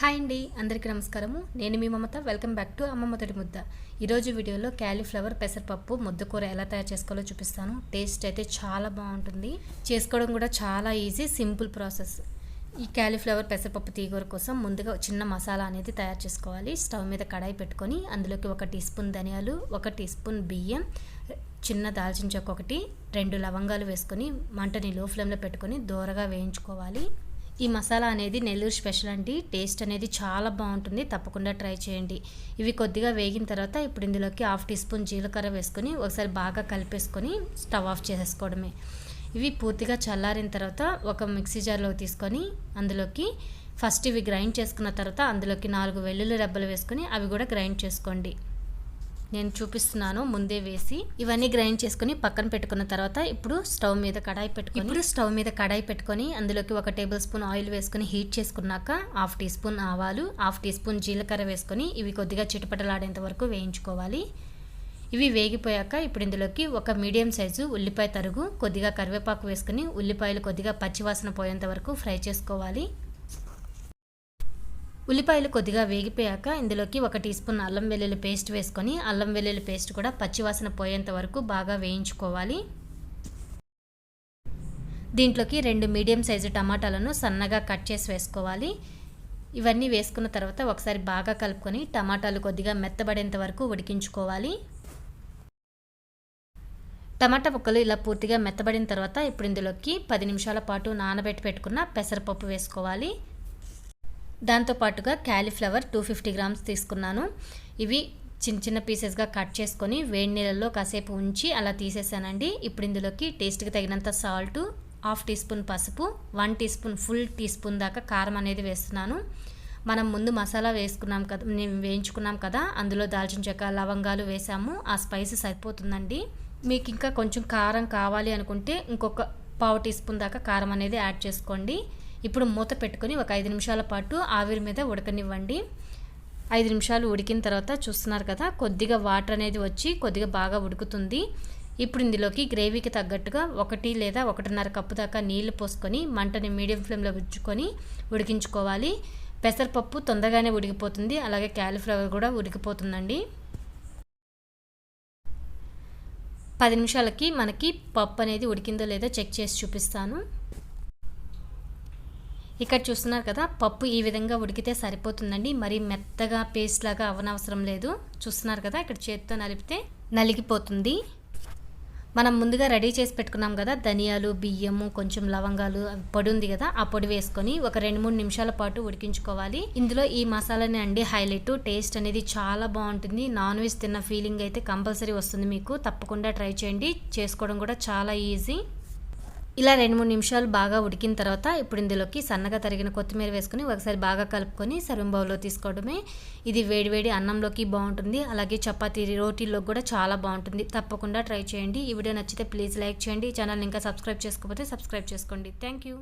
Hi అండి అందరికీ నమస్కారము. నేను మీ Mamata welcome back to Amma Modati Mudda. ఈరోజు వీడియోలో క్యాలీఫ్లవర్ పెసరపప్పు ముద్దకూర ఎలా తయారు చేసుకోవాలో చూపిస్తాను. టేస్ట్ అయితే చాలా బాగుంటుంది. చేసుకోవడం కూడా చాలా ఈజీ సింపుల్ ప్రాసెస్. ఈ క్యాలీఫ్లవర్ పెసరపప్పు తీగూర కోసం ముందుగా చిన్న మసాలా అనేది తయారు చేసుకోవాలి. స్టవ్ మీద కడాయి పెట్టుకొని అందులోకి ఒక టీ స్పూన్ ధనియాలు ఒక టీ స్పూన్ బియ్యం చిన్న దాల్చిన చెక్క ఒకటి రెండు లవంగాలు వేసుకొని మంటని లో ఫ్లేమ్లో పెట్టుకొని దోరగా వేయించుకోవాలి. ఈ మసాలా అనేది నెల్లూరు స్పెషల్ అండి. టేస్ట్ అనేది చాలా బాగుంటుంది. తప్పకుండా ట్రై చేయండి. ఇవి కొద్దిగా వేగిన తర్వాత ఇప్పుడు ఇందులోకి హాఫ్ టీ స్పూన్ జీలకర్ర వేసుకొని ఒకసారి బాగా కలిపేసుకొని స్టవ్ ఆఫ్ చేసేసుకోవడమే. ఇవి పూర్తిగా చల్లారిన తర్వాత ఒక మిక్సీ జార్లో తీసుకొని అందులోకి ఫస్ట్ ఇవి గ్రైండ్ చేసుకున్న తర్వాత అందులోకి నాలుగు వెల్లుల్లి రెబ్బలు వేసుకొని అవి కూడా గ్రైండ్ చేసుకోండి. నేను చూపిస్తున్నాను ముందే వేసి ఇవన్నీ గ్రైండ్ చేసుకుని పక్కన పెట్టుకున్న తర్వాత ఇప్పుడు స్టవ్ మీద కడాయి పెట్టుకుని ఇప్పుడు స్టవ్ మీద కడాయి పెట్టుకొని అందులోకి ఒక టేబుల్ స్పూన్ ఆయిల్ వేసుకొని హీట్ చేసుకున్నాక హాఫ్ టీ స్పూన్ ఆవాలు హాఫ్ టీ స్పూన్ జీలకర్ర వేసుకొని ఇవి కొద్దిగా చిటపటలాడేంత వరకు వేయించుకోవాలి. ఇవి వేగిపోయాక ఇప్పుడు ఇందులోకి ఒక మీడియం సైజు ఉల్లిపాయ తరుగు కొద్దిగా కరివేపాకు వేసుకుని ఉల్లిపాయలు కొద్దిగా పచ్చివాసన పోయేంత వరకు ఫ్రై చేసుకోవాలి. ఉల్లిపాయలు కొద్దిగా వేగిపోయాక ఇందులోకి ఒక టీ స్పూన్ అల్లం వెల్లుల్లి పేస్ట్ వేసుకొని అల్లం వెల్లుల్లి పేస్ట్ కూడా పచ్చివాసన పోయేంత వరకు బాగా వేయించుకోవాలి. దీంట్లోకి రెండు మీడియం సైజు టమాటాలను సన్నగా కట్ చేసి వేసుకోవాలి. ఇవన్నీ వేసుకున్న తర్వాత ఒకసారి బాగా కలుపుకొని టమాటాలు కొద్దిగా మెత్తబడేంత వరకు ఉడికించుకోవాలి. టమాటా ముక్కలు ఇలా పూర్తిగా మెత్తబడిన తర్వాత ఇప్పుడు ఇందులోకి పది నిమిషాల పాటు నానబెట్టి పెట్టుకున్న పెసరపప్పు వేసుకోవాలి. దాంతోపాటుగా క్యాలీఫ్లవర్ టూ ఫిఫ్టీ గ్రామ్స్ తీసుకున్నాను. ఇవి చిన్న చిన్న పీసెస్గా కట్ చేసుకొని వేడి నీళ్ళల్లో కాసేపు ఉంచి అలా తీసేసానండి. ఇప్పుడు ఇందులోకి టేస్ట్కి తగినంత సాల్ట్ హాఫ్ టీ స్పూన్ పసుపు one teaspoon full teaspoon దాకా కారం అనేది వేస్తున్నాను. మనం ముందు మసాలా వేసుకున్నాం కదా వేయించుకున్నాం కదా అందులో దాల్చిన చెక్క లవంగాలు వేసాము. ఆ స్పైస్ సరిపోతుందండి. మీకు ఇంకా కొంచెం కారం కావాలి అనుకుంటే ఇంకొక పావు టీ స్పూన్ దాకా కారం అనేది యాడ్ చేసుకోండి. ఇప్పుడు మూత పెట్టుకొని ఒక ఐదు నిమిషాల పాటు ఆవిరి మీద ఉడకనివ్వండి. ఐదు నిమిషాలు ఉడికిన తర్వాత చూస్తున్నారు కదా కొద్దిగా వాటర్ అనేది వచ్చి కొద్దిగా బాగా ఉడుకుతుంది. ఇప్పుడు ఇందులోకి గ్రేవీకి తగ్గట్టుగా ఒకటి లేదా ఒకటిన్నర కప్పు దాకా నీళ్ళు పోసుకొని మంటని మీడియం ఫ్లేమ్లో ఉంచుకొని ఉడికించుకోవాలి. పెసరపప్పు తొందరగానే ఉడికిపోతుంది అలాగే క్యాలీఫ్లవర్ కూడా ఉడికిపోతుందండి. పది నిమిషాలకి మనకి పప్పు అనేది ఉడికిందో లేదో చెక్ చేసి చూపిస్తాను. ఇక్కడ చూస్తున్నారు కదా పప్పు ఈ విధంగా ఉడికితే సరిపోతుందండి. మరి మెత్తగా పేస్ట్ లాగా అవనవసరం లేదు. చూస్తున్నారు కదా ఇక్కడ చేతితో నలిపితే నలిగిపోతుంది. మనం ముందుగా రెడీ చేసి పెట్టుకున్నాం కదా ధనియాలు బియ్యము కొంచెం లవంగాలు పొడి ఉంది కదా ఆ పొడి వేసుకొని ఒక రెండు మూడు నిమిషాల పాటు ఉడికించుకోవాలి. ఇందులో ఈ మసాలాని అండి హైలైట్. టేస్ట్ అనేది చాలా బాగుంటుంది. నాన్ వెజ్ తిన్న ఫీలింగ్ అయితే కంపల్సరీ వస్తుంది మీకు. తప్పకుండా ట్రై చేయండి. చేసుకోవడం కూడా చాలా ఈజీ. ఇలా రెండు మూడు నిమిషాలు బాగా ఉడికిన తర్వాత ఇప్పుడు ఇందులోకి సన్నగా తరిగిన కొత్తిమీర వేసుకుని ఒకసారి బాగా కలుపుకొని సర్వింగ్ బౌల్లో తీసుకోవడమే. ఇది వేడివేడి అన్నంలోకి బాగుంటుంది. అలాగే చపాతీ రోటీల్లో కూడా చాలా బాగుంటుంది. తప్పకుండా ట్రై చేయండి. ఈ వీడియో నచ్చితే ప్లీజ్ లైక్ చేయండి. ఛానల్ ఇంకా సబ్స్క్రైబ్ చేసుకోకపోతే సబ్స్క్రైబ్ చేసుకోండి. Thank you.